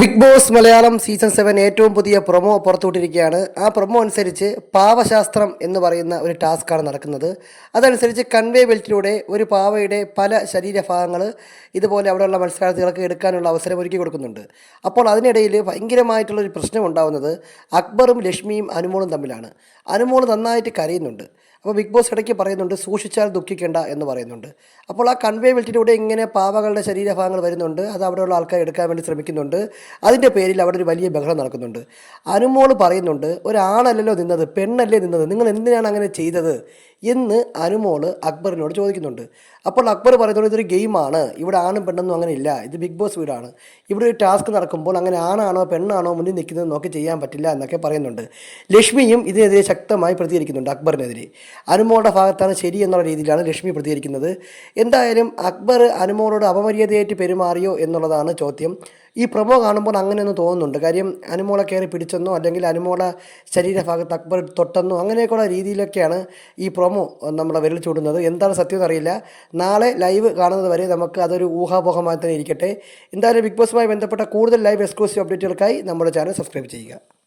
Big Boss Malayalam season seven ഏറ്റവും പുതിയ promo പുറത്തുവിട്ടിരിക്കുകയാണ്. ആ പ്രൊമോ അനുസരിച്ച് പാവശാസ്ത്രം എന്ന് പറയുന്ന ഒരു ടാസ്ക്കാണ് നടക്കുന്നത്. അതനുസരിച്ച് കൺവേ ബെൽറ്റിലൂടെ ഒരു പാവയുടെ പല ശരീരഭാഗങ്ങൾ ഇതുപോലെ അവിടെയുള്ള മത്സരാർത്ഥികൾക്ക് എടുക്കാനുള്ള അവസരം ഒരുക്കി കൊടുക്കുന്നുണ്ട്. അപ്പോൾ അതിനിടയിൽ ഭയങ്കരമായിട്ടുള്ള ഒരു പ്രശ്നം ഉണ്ടാകുന്നത് അക്ബറും ലക്ഷ്മിയും അനുമോളും തമ്മിലാണ്. അനുമോൾ നന്നായിട്ട് കരയുന്നുണ്ട്. അപ്പോൾ ബിഗ് ബോസ് ഇടയ്ക്ക് പറയുന്നുണ്ട് സൂക്ഷിച്ചാൽ ദുഃഖിക്കേണ്ട എന്ന് പറയുന്നുണ്ട്. അപ്പോൾ ആ കൺവേ ബെൽറ്റിലൂടെ ഇങ്ങനെ പാവകളുടെ ശരീരഭാഗങ്ങൾ വരുന്നുണ്ട്. അത് അവിടെയുള്ള ആൾക്കാർ എടുക്കാൻ വേണ്ടി ശ്രമിക്കുന്നുണ്ട്. അതിന്റെ പേരിൽ അവിടെ ഒരു വലിയ ബഹളം നടക്കുന്നുണ്ട്. അനുമോൾ പറയുന്നുണ്ട് ഒരാണല്ലോ നിന്നത് പെണ്ണല്ലേ നിന്നത്. നിങ്ങൾ എന്തിനാണ് അങ്ങനെ ചെയ്തത്? എന്ന് അനുമോൾ അക്ബറിനോട് ചോദിക്കുന്നുണ്ട്. അപ്പോൾ അക്ബർ പറയുന്നത് ഇതൊരു ഗെയിമാണ്. ഇവിടെ ആണും പെണ്ണൊന്നും അങ്ങനെ ഇല്ല ഇത് ബിഗ് ബോസ് വീടാണ്. ഇവിടെ ഒരു ടാസ്ക് നടക്കുമ്പോൾ അങ്ങനെ ആണാണോ പെണ്ണാണോ മുന്നിൽ നിൽക്കുന്നത് നോക്കി ചെയ്യാൻ പറ്റില്ല എന്നൊക്കെ പറയുന്നുണ്ട്. ലക്ഷ്മിയും ഇതിനെതിരെ ശക്തമായി പ്രതികരിക്കുന്നുണ്ട് അക്ബറിനെതിരെ. അനുമോളുടെ ഭാഗത്താണ് ശരി എന്നുള്ള രീതിയിലാണ് ലക്ഷ്മി പ്രതികരിക്കുന്നത്. എന്തായാലും അക്ബർ അനുമോളോട് അപമര്യാദയായിട്ട് പെരുമാറിയോ എന്നുള്ളതാണ് ചോദ്യം. ഈ പ്രൊമോ കാണുമ്പോൾ അങ്ങനെയൊന്നും തോന്നുന്നുണ്ട്. കാര്യം അനുമോളെ കയറി പിടിച്ചെന്നോ അല്ലെങ്കിൽ അനുമോളെ ശരീരഭാഗത്ത് അക്ബർ തൊട്ടെന്നോ അങ്ങനെയൊക്കെയുള്ള രീതിയിലൊക്കെയാണ് ഈ പ്രൊമോ നമ്മളെ വിരൽ ചൂടുന്നത് എന്താണ് സത്യം എന്നറിയില്ല. നാളെ ലൈവ് കാണുന്നത് വരെ നമുക്ക് അതൊരു ഊഹാപോഹമായി തന്നെ ഇരിക്കട്ടെ. എന്തായാലും ബിഗ് ബോസുമായി ബന്ധപ്പെട്ട കൂടുതൽ ലൈവ് എക്സ്ക്ലൂസീവ് അപ്ഡേറ്റുകൾക്കായി നമ്മുടെ ചാനൽ സബ്സ്ക്രൈബ് ചെയ്യുക.